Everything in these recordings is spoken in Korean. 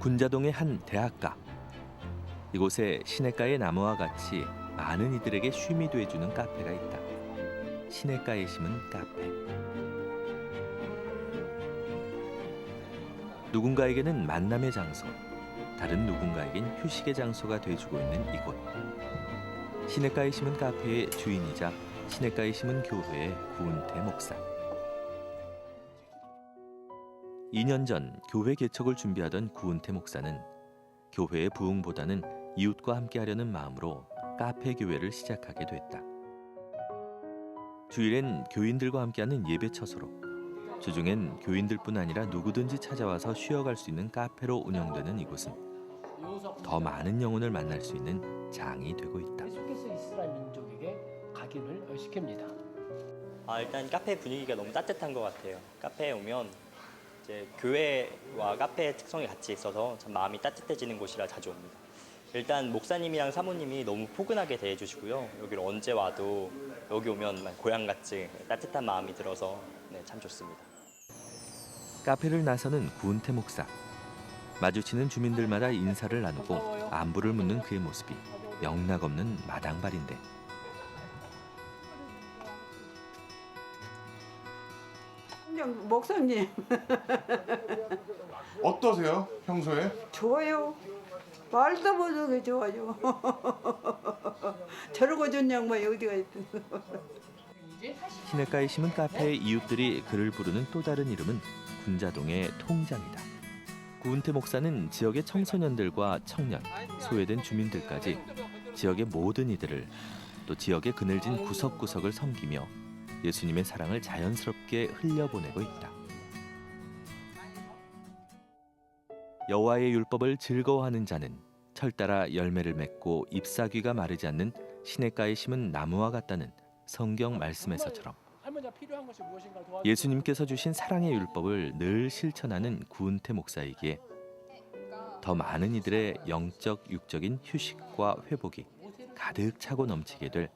군자동의 한 대학가. 이곳에 시냇가의 나무와 같이 많은 이들에게 쉼이 돼주는 카페가 있다. 시냇가에 심은 카페. 누군가에게는 만남의 장소, 다른 누군가에겐 휴식의 장소가 돼주고 있는 이곳. 시냇가에 심은 카페의 주인이자 시냇가에 심은 교회의 구은태 목사. 2년 전 교회 개척을 준비하던 구은태 목사는 교회의 부흥보다는 이웃과 함께하려는 마음으로 카페 교회를 시작하게 됐다. 주일엔 교인들과 함께하는 예배 처소로 주중엔 교인들뿐 아니라 누구든지 찾아와서 쉬어갈 수 있는 카페로 운영되는 이곳은 더 많은 영혼을 만날 수 있는 장이 되고 있다. 계속해서 이스라엘 민족에게 각인을 시킵니다. 아, 일단 카페 분위기가 너무 따뜻한 것 같아요. 카페에 오면 이제 교회와 카페의 특성이 같이 있어서 참 마음이 따뜻해지는 곳이라 자주 옵니다. 일단 목사님이랑 사모님이 너무 포근하게 대해주시고요. 여기를 언제 와도 여기 오면 고향같이 따뜻한 마음이 들어서 네, 참 좋습니다. 카페를 나서는 구은태 목사. 마주치는 주민들마다 인사를 나누고 안부를 묻는 그의 모습이 영락 없는 마당발인데 그냥 목사님 어떠세요? 평소에? 좋아요. 말도 못하게 좋아요. 저러고 전 양반이 어디가 있든. 시냇가에 심은 카페의 이웃들이 그를 부르는 또 다른 이름은 군자동의 통장이다. 구은태 목사는 지역의 청소년들과 청년, 소외된 주민들까지 지역의 모든 이들을 또 지역의 그늘진 구석구석을 섬기며 예수님의 사랑을 자연스럽게 흘려보내고 있다. 여호와의 율법을 즐거워하는 자는 철따라 열매를 맺고 잎사귀가 마르지 않는 시냇가에 심은 나무와 같다는 성경 말씀에서처럼 예수님께서 주신 사랑의 율법을 늘 실천하는 구은태 목사이기에 더 많은 이들의 영적 육적인 휴식과 회복이 가득 차고 넘치게 될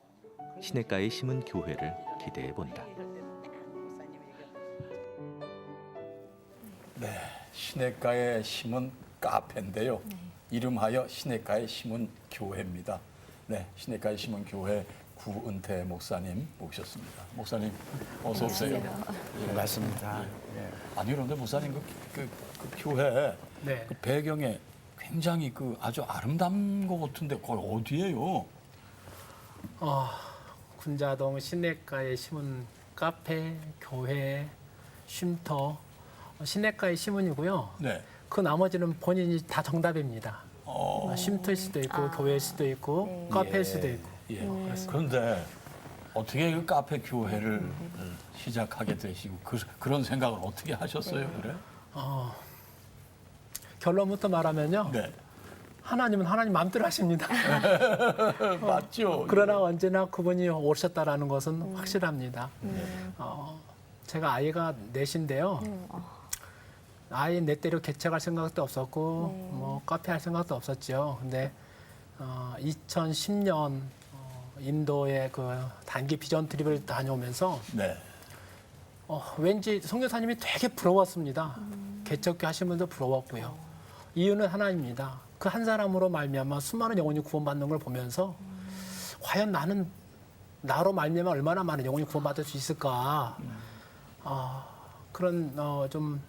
시냇가에 심은 교회를 기대해 본다. 네, 시냇가에 심은 카페인데요. 이름하여 시냇가에 심은 교회입니다. 네, 시냇가에 심은 교회 구은태 목사님 모셨습니다. 목사님 어서 오세요. 반갑습니다. 아니 그런데 목사님 그, 그, 그 교회 네. 그 배경에 굉장히 그 아주 아름다운 것 같은데 거기 어디예요? 어, 군자동 시냇가에 심은 카페, 교회, 쉼터, 어, 시냇가에 심은이고요. 네. 그 나머지는 본인이 다 정답입니다. 어, 어, 쉼터일 수도 있고 교회일 수도 있고 카페일 수도 있고. 예. 그런데 어떻게 그 카페 교회를 시작하게 되시고 그, 그런 생각을 어떻게 하셨어요? 그래? 어, 결론부터 말하면요. 네. 하나님은 하나님 마음대로 하십니다. 맞죠. 그러나 언제나 그분이 오셨다라는 것은 확실합니다. 어, 제가 아이가 넷인데요. 아이 넷대로 개척할 생각도 없었고 뭐 카페 할 생각도 없었죠. 근데 어, 2010년 어, 인도의 그 단기 비전 트립을 다녀오면서 네. 어, 왠지 성교사님이 되게 부러웠습니다. 개척교 하신 분도 부러웠고요. 이유는 하나입니다. 그 한 사람으로 말미암아 수많은 영혼이 구원받는 걸 보면서 과연 나는 나로 말미암아 얼마나 많은 영혼이 구원받을 수 있을까? 어, 그런 어, 좀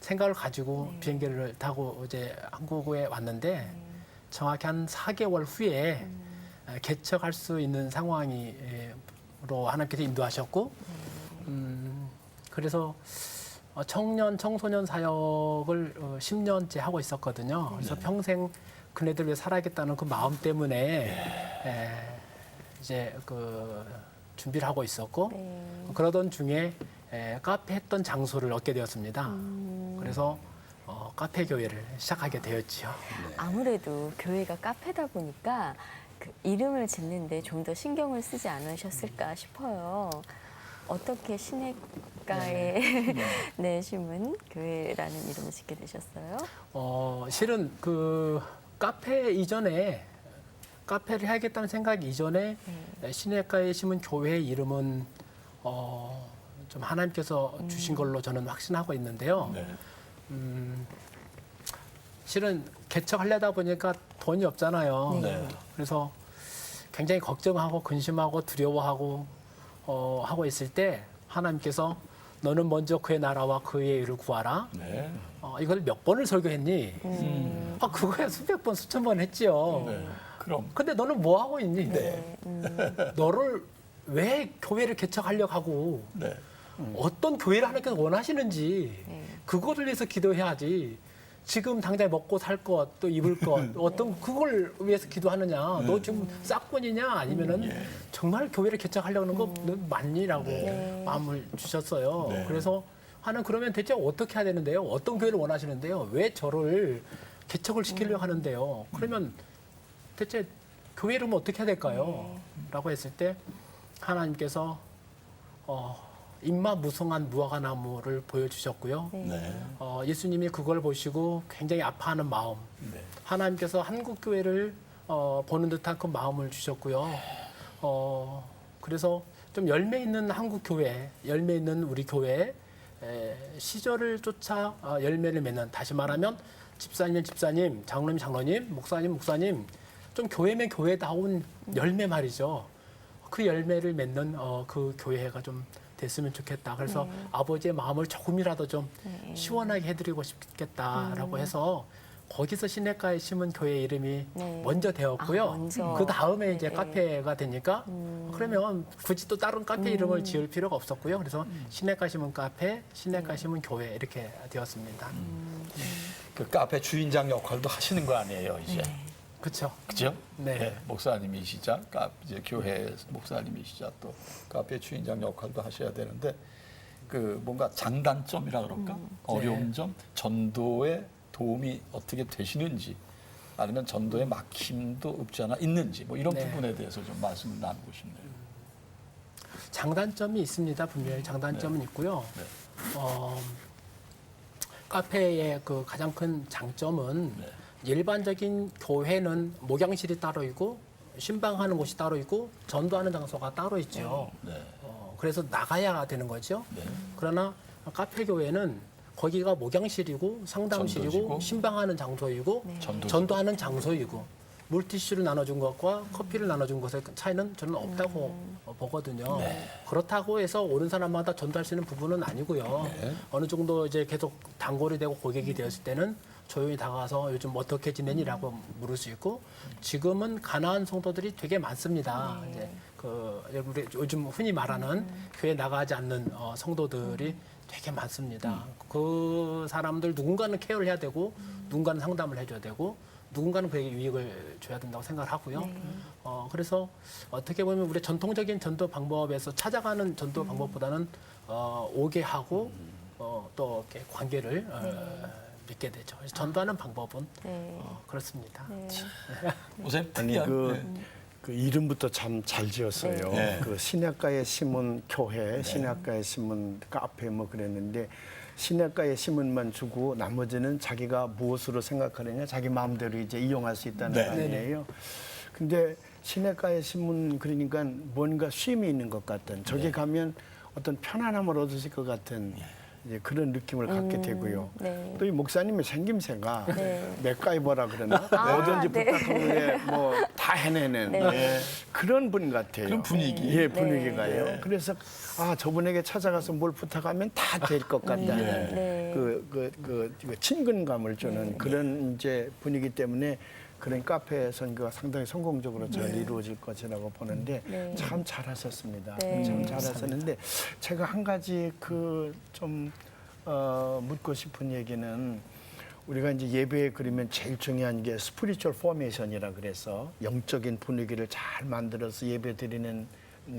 생각을 가지고 비행기를 타고 이제 한국에 왔는데 정확히 한 4개월 후에 에, 개척할 수 있는 상황이로 하나님께서 인도하셨고 음, 그래서 어, 청년 청소년 사역을 어, 10년째 하고 있었거든요. 그래서 평생 그네들 위해 살아야겠다는 그 마음 때문에 에, 이제 그 준비를 하고 있었고 그러던 중에 에, 카페 했던 장소를 얻게 되었습니다. 그래서 어, 카페 교회를 시작하게 되었지요. 아무래도 교회가 카페다 보니까 그 이름을 짓는데 좀 더 신경을 쓰지 않으셨을까 싶어요. 어떻게 시 냇가에 네, 심은 교회라는 이름을 짓게 되셨어요? 어, 실은 그 카페 이전에 카페를 해야겠다는 생각 이전에 시내가에 심은 교회 이름은 어, 좀 하나님께서 주신 걸로 저는 확신하고 있는데요. 네. 음, 실은 개척하려다 보니까 돈이 없잖아요. 네. 그래서 굉장히 걱정하고 근심하고 두려워하고 어, 하고 있을 때 하나님께서 너는 먼저 그의 나라와 그의 일을 구하라. 네. 어, 이걸 몇 번을 설교했니? 아 그거야 수백 번 수천 번 했지요. 네. 그럼 근데 너는 뭐 하고 있니? 네. 너를 왜 교회를 개척하려고 하고 네. 어떤 교회를 하나님께서 원하시는지 그거를 위해서 기도해야지. 지금 당장 먹고 살 것, 또 입을 것, 어떤 그걸 위해서 기도하느냐? 너 지금 싹군이냐? 아니면은 정말 교회를 개척하려는 거 맞니라고 마음을 주셨어요. 네. 그래서 하는 그러면 대체 어떻게 해야 되는데요? 어떤 교회를 원하시는데요? 왜 저를 개척을 시키려고 하는데요? 그러면 대체 교회 이름은 어떻게 해야 될까요? 라고 했을 때 하나님께서 어, 입마 무성한 무화과 나무를 보여주셨고요. 네. 어, 예수님이 그걸 보시고 굉장히 아파하는 마음, 네. 하나님께서 한국 교회를 어, 보는 듯한 그 마음을 주셨고요. 어, 그래서 좀 열매 있는 한국 교회, 열매 있는 우리 교회 에, 시절을 쫓아 어, 열매를 맺는 다시 말하면 집사님 집사님, 장로님 장로님, 목사님 목사님 좀 교회면 교회다운 열매 말이죠. 그 열매를 맺는 어, 그 교회가 좀 됐으면 좋겠다. 그래서 아버지의 마음을 조금이라도 좀 시원하게 해드리고 싶겠다라고 해서 거기서 시내가에 심은 교회 이름이 네. 먼저 되었고요. 아, 먼저. 그 다음에 이제 네. 카페가 되니까 그러면 굳이 또 다른 카페 이름을 지을 필요가 없었고요. 그래서 시내가 심은 카페, 시내가 심은 교회 이렇게 되었습니다. 그 카페 주인장 역할도 하시는 거 아니에요, 이제. 그렇죠. 그죠? 네. 목사님이시자, 카, 이제 교회 목사님이시자 또 카페 주인장 역할도 하셔야 되는데 그 뭔가 장단점이라 그럴까? 어려운 점, 전도에 도움이 어떻게 되시는지 아니면 전도에 막힘도 없지 않아 있는지 뭐 이런 네. 부분에 대해서 좀 말씀을 나누고 싶네요. 장단점이 있습니다. 분명히 장단점은 있고요. 네. 어, 카페의 그 가장 큰 장점은 네. 일반적인 교회는 목양실이 따로 있고 신방하는 곳이 따로 있고 전도하는 장소가 따로 있죠. 네. 어, 그래서 나가야 되는 거죠. 네. 그러나 카페 교회는 거기가 목양실이고 상담실이고 전도지고 신방하는 장소이고 전도지고. 전도하는 장소이고 물티슈를 나눠준 것과 커피를 나눠준 것의 차이는 저는 없다고 어, 보거든요. 그렇다고 해서 오는 사람마다 전도할 수 있는 부분은 아니고요. 어느 정도 이제 계속 단골이 되고 고객이 되었을 때는 조용히 다가가서 요즘 어떻게 지내니라고 물을 수 있고 지금은 가난한 성도들이 되게 많습니다. 이제 그 우리 요즘 흔히 말하는 교회 나가지 않는 어, 성도들이 되게 많습니다. 그 사람들 누군가는 케어를 해야 되고 누군가는 상담을 해줘야 되고 누군가는 그에게 유익을 줘야 된다고 생각을 하고요. 어, 그래서 어떻게 보면 우리 전통적인 전도 방법에서 찾아가는 전도 방법보다는 어, 오게 하고 어, 또 이렇게 관계를 어, 맺게 되죠. 그래서 전도하는 방법은 네. 어, 그렇습니다. 네. 선생님 아니 특이한 그, 네. 그 이름부터 참 잘 지었어요. 네. 그 신약가에 심은 교회, 신약가에 심은 카페 뭐 그랬는데 신약가에 심은만 주고 나머지는 자기가 무엇으로 생각하느냐 자기 마음대로 이제 이용할 수 있다는 네. 거 아니에요. 근데 시내가에 심은 그러니까 뭔가 쉼이 있는 것 같은 저기 네. 가면 어떤 편안함을 얻으실 것 같은 이제 그런 느낌을 갖게 되고요. 네. 또 이 목사님의 생김새가 네. 맥가이버라 그러나 아, 뭐든지 네. 부탁하면 뭐다 해내는 네. 예, 그런 분 같아요. 그런 분위기. 예, 분위기가요. 네. 그래서 아 저분에게 찾아가서 뭘 부탁하면 다 될 것 같다는 네. 네. 그, 그, 그, 그 친근감을 주는 그런 이제 분위기 때문에 그런 카페 선교가 상당히 성공적으로 잘 이루어질 것이라고 보는데 네. 참 잘하셨습니다. 네. 참 잘하셨는데 제가 한 가지 그좀 어, 묻고 싶은 얘기는 우리가 이제 예배에 그러면 제일 중요한 게 스피리추얼 포메이션이라 그래서 영적인 분위기를 잘 만들어서 예배 드리는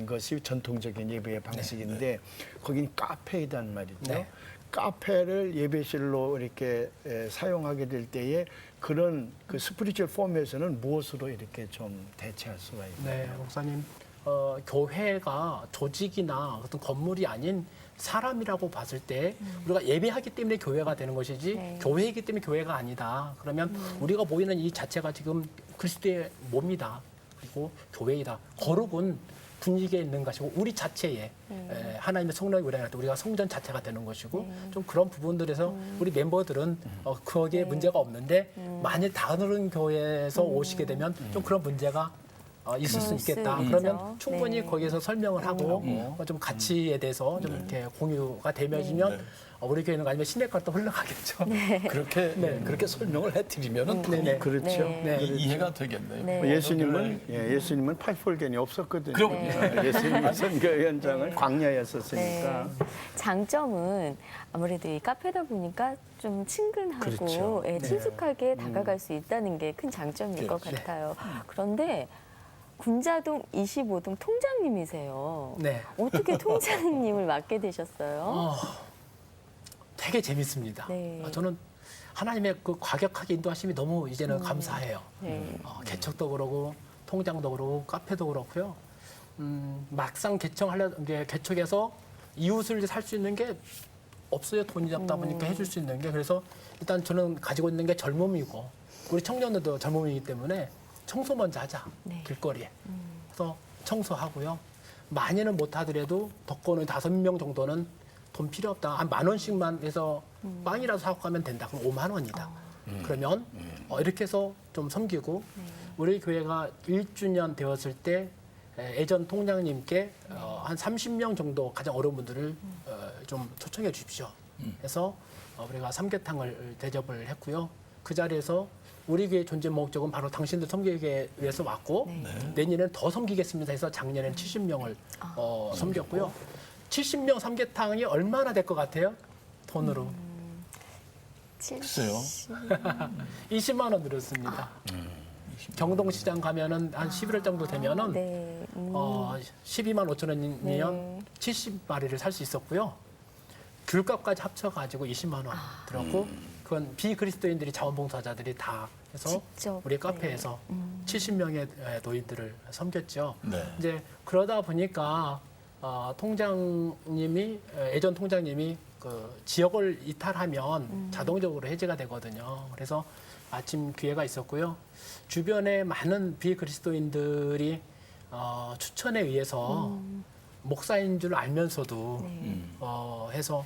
것이 전통적인 예배의 방식인데 거기는 카페이단 말이죠. 네. 카페를 예배실로 이렇게 에, 사용하게 될 때에 그런 그 스피리추얼 포메이션은 무엇으로 이렇게 좀 대체할 수가 있나요? 네, 목사님. 어, 교회가 조직이나 어떤 건물이 아닌 사람이라고 봤을 때 우리가 예배하기 때문에 교회가 되는 것이지 네. 교회이기 때문에 교회가 아니다. 그러면 우리가 모이는 이 자체가 지금 그리스도의 몸이다. 그리고 교회이다. 거룩은 분위기에 있는 것이고 우리 자체에 에, 하나님의 성령이 우리 안에 우리가 성전 자체가 되는 것이고 네. 좀 그런 부분들에서 우리 멤버들은 어, 거기에 네. 문제가 없는데 만일 다른 교회에서 오시게 되면 좀 그런 문제가 어, 있을 수수 있겠다. 있죠. 그러면 충분히 네. 거기에서 설명을 하고 음. 어, 좀 가치에 대해서 좀 이렇게 공유가 되면지면 네. 어, 우리 교회는 아니면 시내가 또 흘러가겠죠. 그렇게 네. 그렇게 설명을 해드리면은 네, 네. 그렇죠. 네. 네. 이- 이해가 되겠네요. 네. 뭐 예수님은 예, 예수님은 팔fol견이 없었거든요. 그럼요. 예, 예수님은 선교 현장을 광야였었으니까. 네. 장점은 아무래도 이 카페다 보니까 좀 친근하고 그렇죠. 예, 네. 친숙하게 다가갈 수 있다는 게 큰 장점일 것 그렇죠. 같아요. 그런데 군자동 25동 통장님이세요. 네. 어떻게 통장님을 맡게 되셨어요? 어, 되게 재밌습니다. 네. 어, 저는 하나님의 그 과격하게 인도하심이 너무 이제는 감사해요. 네. 어, 개척도 그러고 통장도 그러고 카페도 그렇고요. 음, 막상 개척하려 이제 개척해서 이웃을 살 수 있는 게 없어요. 돈이 없다 보니까 해줄 수 있는 게 그래서 일단 저는 가지고 있는 게 젊음이고 우리 청년들도 젊음이기 때문에 청소 먼저 하자 네. 길거리에 그래서 청소하고요. 많이는 못하더라도 덕권은 다섯 명 정도는 돈 필요 없다. 한 만 원씩만 해서 빵이라도 사고 가면 된다. 그럼 5만 원이다. 그러면 어, 이렇게 해서 좀 섬기고 우리 교회가 1주년 되었을 때 에, 예전 통장님께 어, 한 30명 정도 가장 어려운 분들을 어, 좀 초청해 주십시오. 해서 어, 우리가 삼계탕을 대접을 했고요. 그 자리에서 우리 교회 존재 목적은 바로 당신들 섬기기 위해서 왔고 내년에는 더 섬기겠습니다 해서 작년에는 70명을 어, 섬겼고요. 70명 삼계탕이 얼마나 될 것 같아요? 돈으로 글쎄요. 20만 원 들었습니다. 경동시장 가면은 한 11월 정도 되면은 네. 음. 어, 12만 5천 원이면 네. 70마리를 살 수 있었고요. 귤값까지 합쳐가지고 20만 원 들었고 그건 비그리스도인들이 자원봉사자들이 다 해서 직접, 우리 네. 카페에서 70명의 노인들을 섬겼죠. 네. 이제 그러다 보니까 어, 통장님이 에, 예전 통장님이 그 지역을 이탈하면 자동적으로 해제가 되거든요. 그래서 마침 기회가 있었고요. 주변에 많은 비그리스도인들이 어, 추천에 의해서 목사인 줄 알면서도 네. 어, 해서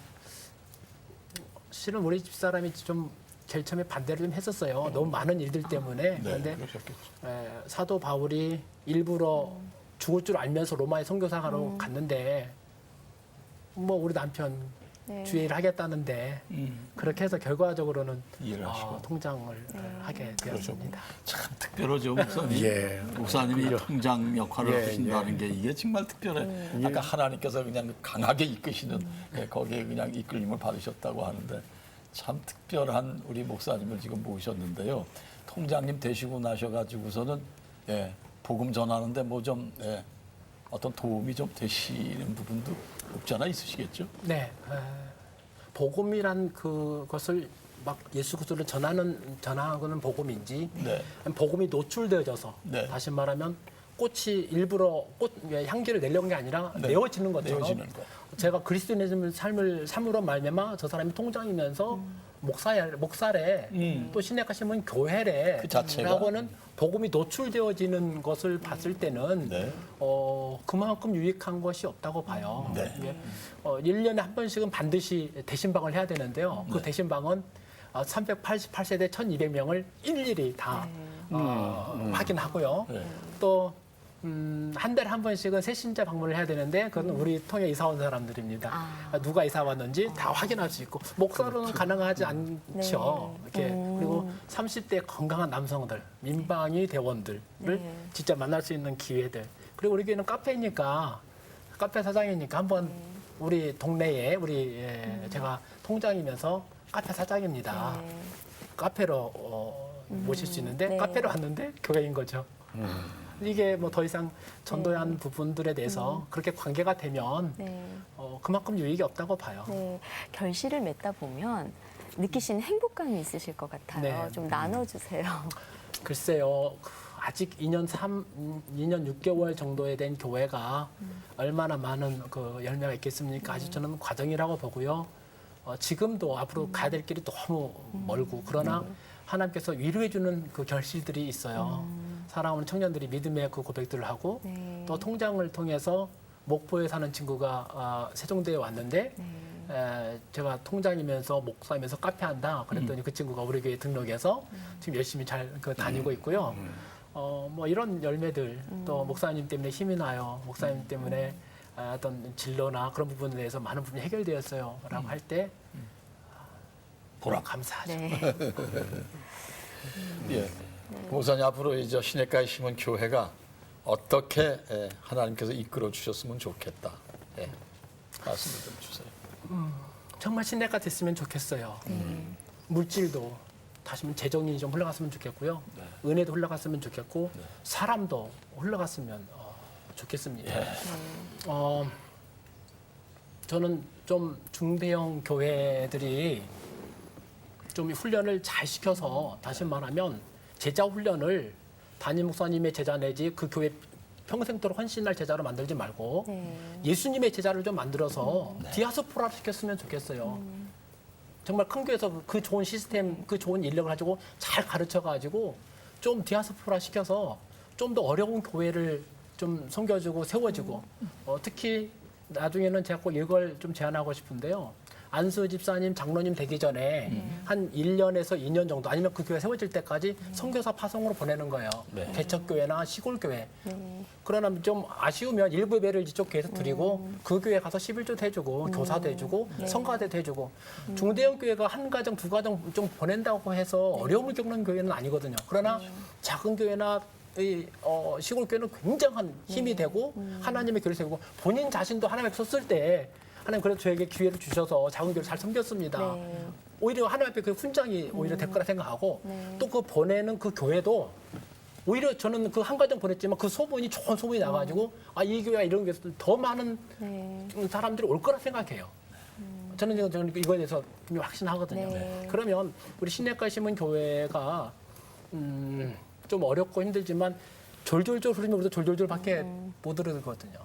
실은 우리 집 사람이 좀 제일 처음에 반대를 좀 했었어요. 너무 많은 일들 때문에 네, 그런데 그러셨겠죠. 에, 사도 바울이 일부러 죽을 줄 알면서 로마에 선교사가로 갔는데 뭐 우리 남편 네. 주의를 하겠다는데 음, 그렇게 해서 결과적으로는 이해를 하시고. 어, 통장을 하게 되었습니다. 참 특별하죠, 목사님. 예. 목사님이 통장 역할을 예, 하신다는 게 이게 정말 특별해. 음. 아까 하나님께서 그냥 강하게 이끄시는 예, 거기에 그냥 이끌림을 받으셨다고 하는데 참 특별한 우리 목사님을 지금 모셨는데요. 통장님 되시고 나셔가지고서는 예, 복음 전하는데 뭐좀 예, 어떤 도움이 좀 되시는 부분도 없지 않아 있으시겠죠? 네, 에, 복음이란 그것을 막 예수 그리스도를 전하는 전하는 복음인지 네. 복음이 노출되어져서 네. 다시 말하면 꽃이 일부러 꽃 향기를 내려온 게 아니라 네. 내어지는 것처럼 내어지는 거. 제가 그리스도인의 삶을 삶으로 말미암아 저 사람이 통장이면서 목사야 목사래 음. 또 신에 가시면 교회래 그 자체가. 라고는 복음이 노출되어지는 것을 봤을 때는 네. 어, 그만큼 유익한 것이 없다고 봐요. 네. 이게 어, 1년에 한 번씩은 반드시 대신방을 해야 되는데요. 그 네. 대신방은 어, 388세대 1200명을 일일이 다 어, 확인하고요. 네. 또 음, 한 달에 한 번씩은 새신자 방문을 해야 되는데 그건 우리 통에 이사 온 사람들입니다. 아. 누가 이사 왔는지 다 확인할 수 있고 목사로는 가능하지 않죠. 네. 이렇게 음. 그리고 30대 건강한 남성들, 민방위 대원들을 네. 직접 만날 수 있는 기회들. 그리고 우리 교회는 카페니까 카페 사장이니까 한번 네. 우리 동네에 우리 예, 제가 통장이면서 카페 사장입니다. 네. 카페로 어, 모실 수 있는데 네. 카페로 왔는데 교회인 거죠. 이게 뭐 더 이상 전도한 부분들에 대해서 그렇게 관계가 되면 네. 어, 그만큼 유익이 없다고 봐요. 네. 결실을 맺다 보면 느끼시는 행복감이 있으실 것 같아요. 네. 좀 나눠주세요. 글쎄요, 그 아직 2년 3, 2년 6개월 정도에 된 교회가 얼마나 많은 그 열매가 있겠습니까? 아직 저는 과정이라고 보고요. 어, 지금도 앞으로 가야 될 길이 너무 멀고 그러나 하나님께서 위로해 주는 그 결실들이 있어요. 살아오는 청년들이 믿음의 그 고백들을 하고 네. 또 통장을 통해서 목포에 사는 친구가 아, 세종대에 왔는데 네. 에, 제가 통장이면서 목사이면서 카페 한다 그랬더니 그 친구가 우리 교회 등록해서 지금 열심히 잘 그, 다니고 있고요. 어, 뭐 이런 열매들 또 목사님 때문에 힘이 나요. 목사님 때문에 아, 어떤 진로나 그런 부분에 대해서 많은 부분이 해결되었어요라고 할 때 보람. 감사하죠. 네. 예. 목사님 앞으로 이제 시내가에 심은 교회가 어떻게 예, 하나님께서 이끌어 주셨으면 좋겠다. 예. 말씀을 좀 주세요. 정말 신뢰가 됐으면 좋겠어요. 물질도 다시면 재정이 좀 흘러갔으면 좋겠고요. 은혜도 흘러갔으면 좋겠고 사람도 흘러갔으면 어, 좋겠습니다. 어, 저는 좀 중대형 교회들이 좀 훈련을 잘 시켜서 다시 말하면 제자 훈련을 담임 목사님의 제자 내지 그 교회 평생도록 헌신할 제자로 만들지 말고 네. 예수님의 제자를 좀 만들어서 디아스포라 시켰으면 좋겠어요. 정말 큰 교회에서 그 좋은 시스템, 그 좋은 인력을 가지고 잘 가르쳐 가지고 좀 디아스포라 시켜서 좀 더 어려운 교회를 좀 섬겨주고 세워주고 어, 특히 나중에는 제가 꼭 이걸 좀 제안하고 싶은데요. 안수 집사님, 장로님 되기 전에 한 1년에서 2년 정도 아니면 그 교회 세워질 때까지 선교사 파송으로 보내는 거예요. 네. 개척교회나 시골교회. 네. 그러나 좀 아쉬우면 일부 예배를 이쪽 교회에서 드리고 그 교회 가서 11조도 해주고 교사도 해주고 성가대도 해주고 중대형 교회가 한 가정 두 가정 좀 보낸다고 해서 어려움을 겪는 교회는 아니거든요. 그러나 작은 교회나 이 어, 시골 교회는 굉장한 힘이 되고 하나님의 교회를 세우고 본인 자신도 하나님 앞에 섰을 때 하나님 그래도 저에게 기회를 주셔서 작은 교회를 잘 섬겼습니다. 네. 오히려 하나님 앞에 그 훈장이 오히려 될 거라 생각하고 네. 또 그 보내는 그 교회도 오히려 저는 그한 가정 보냈지만 그 소문이 좋은 소문이 나가지고 아 이 교회가 이런 교회에서 더 많은 네. 좀 사람들이 올 거라 생각해요. 저는 이거- 저는 이거에 대해서 분명히 확신하거든요. 네. 그러면 우리 신내가 심은 교회가 음, 좀 어렵고 힘들지만 졸졸졸 흐르면 우리도 졸졸졸밖에 못 흐르거든요.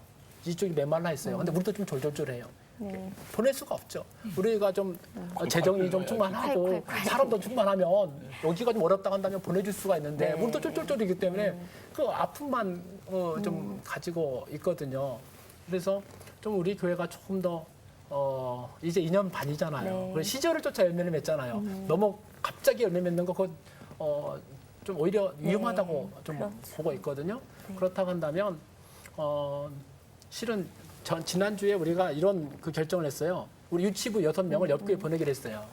이쪽이 메말라 있어요. 근데 우리도 좀 졸졸졸해요. 네. 보낼 수가 없죠. 우리가 좀 어, 재정이 좀 충만하고 콸콸콸. 사람도 충만하면 여기가 좀 어렵다 한다면 보내줄 수가 있는데 네. 우리도 쫄쫄쫄이기 때문에 그 아픔만 어, 좀 가지고 있거든요. 그래서 좀 우리 교회가 조금 더 어, 이제 2년 반이잖아요. 네. 그래서 시절을 쫓아 열매를 맺잖아요. 너무 갑자기 열매 맺는 거 그건 어, 좀 오히려 위험하다고 좀 그렇죠. 보고 있거든요. 그렇다고 한다면 어, 실은 전 지난주에 우리가 이런 그 결정을 했어요. 우리 유치부 여섯 명을 옆교회 보내기로 했어요.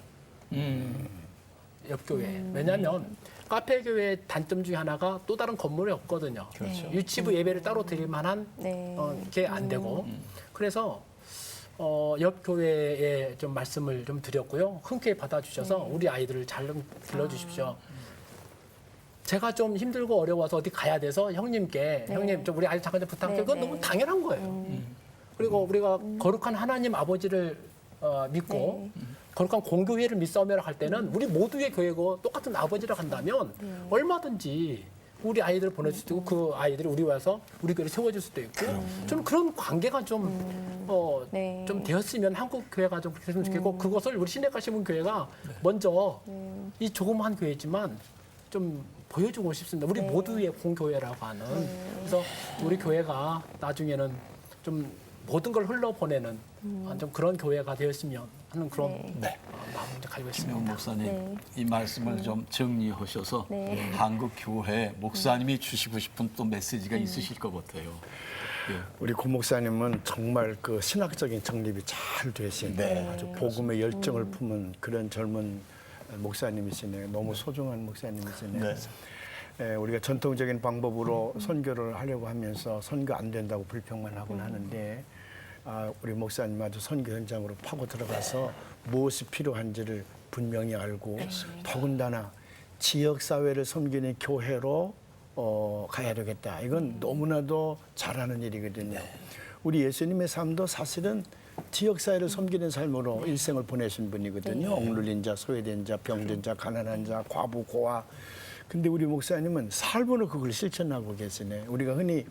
옆교회. 왜냐하면 카페 교회 단점 중에 하나가 또 다른 건물이 없거든요. 그렇죠. 유치부 예배를 따로 드릴 만한 네. 어, 게 안 되고 그래서 어, 옆 교회에 좀 말씀을 좀 드렸고요. 흔쾌히 받아주셔서 우리 아이들을 잘 좀 길러주십시오. 제가 좀 힘들고 어려워서 어디 가야 돼서 형님께 네. 형님 좀 우리 아이 잠깐 좀 부탁드려요. 네, 그건 네. 너무 당연한 거예요. 그리고 우리가 거룩한 하나님 아버지를 어, 믿고 거룩한 공교회를 믿사오며 할 때는 우리 모두의 교회고 똑같은 아버지라 한다면 얼마든지 우리 아이들을 보낼 수도 있고 그 아이들이 우리 와서 우리 교회를 세워줄 수도 있고 저는 그런 관계가 좀, 어, 네. 좀 되었으면 한국 교회가 좀 그렇게 됐으면 좋겠고 그것을 우리 신뢰가 심은 교회가 먼저 이 조그마한 교회지만 좀 보여주고 싶습니다. 우리 모두의 공교회라고 하는. 그래서 우리 교회가 나중에는 좀 모든 걸 흘러보내는 좀 그런 교회가 되었으면 하는 그런 네. 네. 어, 마음을 이제 가지고 김영 있습니다. 목사님 네. 이 말씀을 좀 정리하셔서 네. 한국 교회 목사님이 주시고 싶은 또 메시지가 있으실 것 같아요. 예. 우리 고 목사님은 정말 그 신학적인 정립이 잘 되신 네. 아주 복음의 열정을 품은 그런 젊은 목사님이시네요. 너무 소중한 목사님이시네요. 네. 예, 우리가 전통적인 방법으로 선교를 하려고 하면서 선교 안 된다고 불평만 하곤 하는데 아, 우리 목사님 아주 선교 현장으로 파고 들어가서 무엇이 필요한지를 분명히 알고 더군다나 지역 사회를 섬기는 교회로 어, 가야 되겠다. 이건 너무나도 잘하는 일이거든요. 우리 예수님의 삶도 사실은 지역 사회를 섬기는 삶으로 일생을 보내신 분이거든요. 억눌린 자, 소외된 자, 병든 자, 가난한 자, 과부, 고아. 근데 우리 목사님은 삶으로 그걸 실천하고 계시네. 우리가 흔히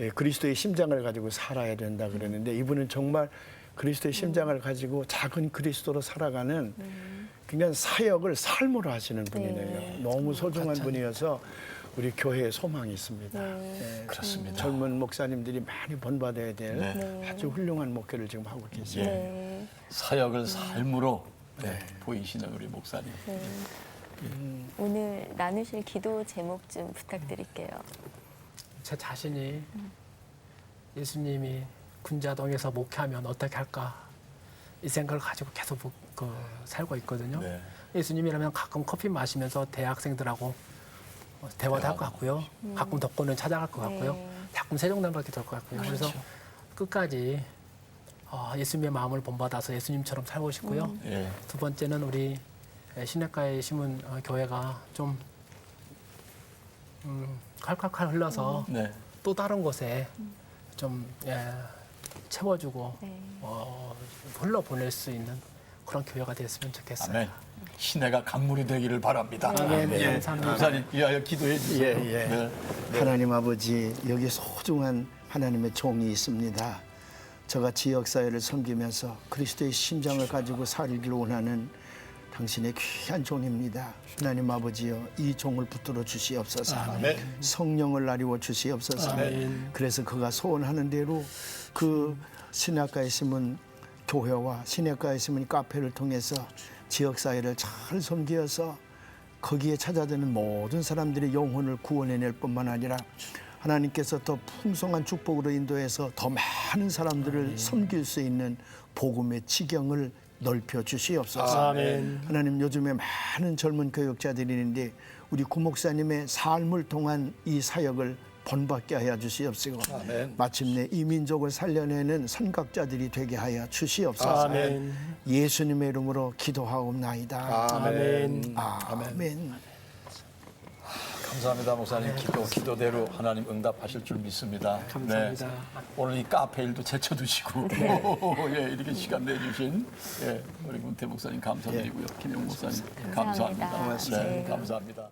예, 그리스도의 심장을 가지고 살아야 된다 그러는데 이분은 정말 그리스도의 심장을 가지고 작은 그리스도로 살아가는 굉장히 사역을 삶으로 하시는 분이네요. 너무 소중한 분이어서 우리 교회에 소망이 있습니다. 네. 네, 그렇습니다. 젊은 목사님들이 많이 본받아야 될 네. 아주 훌륭한 목회를 지금 하고 계세요. 네. 사역을 삶으로 네, 보이시는 우리 목사님. 네. 오늘 나누실 기도 제목 좀 부탁드릴게요. 제 자신이 예수님이 군자동에서 목회하면 어떻게 할까 이 생각을 가지고 계속 목- 그, 살고 있거든요. 네. 예수님이라면 가끔 커피 마시면서 대학생들하고 어, 대화도 할 것 같고요. 가끔 덕분을 찾아갈 것 같고요. 네. 가끔 세종단밖에 될 것 같고요. 그래서 끝까지 어, 예수님의 마음을 본받아서 예수님처럼 살고 싶고요. 예. 두 번째는 우리 시내가에 심은 어, 교회가 좀 음, 칼칼칼 흘러서 네. 또 다른 곳에 좀 예, 채워주고 네. 어, 흘러 보낼 수 있는 그런 교회가 됐으면 좋겠어요. 아멘. 시내가 강물이 되기를 바랍니다. 아멘. 예. 감사합니다. 목사님 위하여 기도해 주세요. 예, 예. 네. 하나님 아버지 여기 소중한 하나님의 종이 있습니다. 저가 지역사회를 섬기면서 그리스도의 심장을 가지고 살기를 원하는 당신의 귀한 종입니다. 하나님 아버지여 이 종을 붙들어 주시옵소서. 아멘. 성령을 나리워 주시옵소서. 아멘. 그래서 그가 소원하는 대로 그 시내가에 심은 교회와 시내가에 심은 카페를 통해서 지역 사회를 잘 섬기어서 거기에 찾아드는 모든 사람들의 영혼을 구원해낼 뿐만 아니라 하나님께서 더 풍성한 축복으로 인도해서 더 많은 사람들을 섬길 수 있는 복음의 지경을 넓혀 주시옵소서. 아멘. 하나님 요즘에 많은 젊은 교육자들이 있는데 우리 구목사님의 삶을 통한 이 사역을 본받게 하여 주시옵시고 아멘. 마침내 이 민족을 살려내는 선각자들이 되게 하여 주시옵소서. 아멘. 예수님의 이름으로 기도하옵나이다. 아멘. 아멘. 감사합니다, 목사님. 기도 기도대로 하나님 응답하실 줄 믿습니다. 감사합니다. 네. 오늘 이 카페 일도 제쳐두시고 예, 이렇게 시간 내주신 예, 우리 문태 목사님 감사드리고요. 김영 목사님 감사합니다. 감사합니다. 네, 네. 감사합니다.